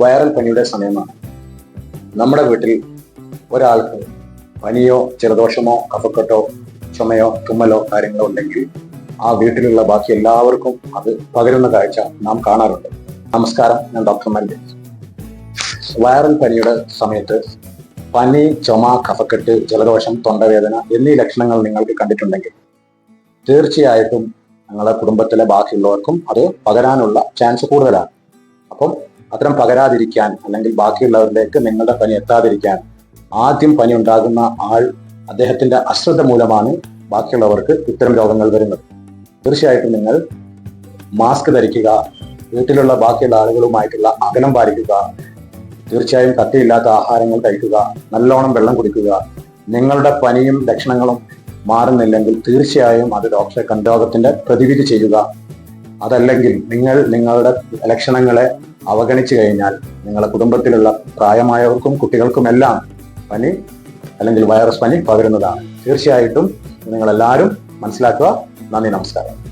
Viral പനിയുടെ സമയമാണ്. നമ്മുടെ വീട്ടിൽ ഒരാൾക്ക് പനിയോ ചെറുദോഷമോ കഫക്കെട്ടോ ചുമയോ തുമ്മലോ കാര്യങ്ങളോ ഉണ്ടെങ്കിൽ ആ വീട്ടിലുള്ള ബാക്കി എല്ലാവർക്കും അത് പകരുന്ന കാഴ്ച നാം കാണാറുണ്ട്. നമസ്കാരം ഞാൻ ഡോക്ടർ മല്ലി വൈറൽ പനിയുടെ സമയത്ത് പനി ചുമ കഫക്കെട്ട് ജലദോഷം തൊണ്ടവേദന എന്നീ ലക്ഷണങ്ങൾ നിങ്ങൾക്ക് കണ്ടിട്ടുണ്ടെങ്കിൽ തീർച്ചയായിട്ടും നിങ്ങളുടെ കുടുംബത്തിലെ ബാക്കിയുള്ളവർക്കും അത് പകരാനുള്ള ചാൻസ് കൂടുതലാണ്. അപ്പം അത്തരം പകരാതിരിക്കാൻ അല്ലെങ്കിൽ ബാക്കിയുള്ളവരിലേക്ക് നിങ്ങളുടെ പനി എത്താതിരിക്കാൻ ആദ്യം പനി ഉണ്ടാകുന്ന ആൾ അദ്ദേഹത്തിന്റെ അശ്രദ്ധ മൂലമാണ് ബാക്കിയുള്ളവർക്ക് ഇത്തരം രോഗങ്ങൾ വരുന്നത്. തീർച്ചയായിട്ടും നിങ്ങൾ മാസ്ക് ധരിക്കുക വീട്ടിലുള്ള ബാക്കിയുള്ള ആളുകളുമായിട്ടുള്ള അകലം പാലിക്കുക തീർച്ചയായും കട്ടിയില്ലാത്ത ആഹാരങ്ങൾ കഴിക്കുക നല്ലോണം വെള്ളം കുടിക്കുക നിങ്ങളുടെ പനിയും ലക്ഷണങ്ങളും മാറുന്നില്ലെങ്കിൽ തീർച്ചയായും അത് ഡോക്ടറെ കണ്ടോഗത്തിന്റെ പ്രതിവിധി ചെയ്യുക. അതല്ലെങ്കിൽ നിങ്ങൾ നിങ്ങളുടെ ലക്ഷണങ്ങളെ അവഗണിച്ചു കഴിഞ്ഞാൽ നിങ്ങളുടെ കുടുംബത്തിലുള്ള പ്രായമായവർക്കും കുട്ടികൾക്കുമെല്ലാം പനി അല്ലെങ്കിൽ വൈറസ് പനി പകരുന്നതാണ്. തീർച്ചയായിട്ടും നിങ്ങളെല്ലാവരും മനസ്സിലാക്കുക. നന്ദി നമസ്കാരം.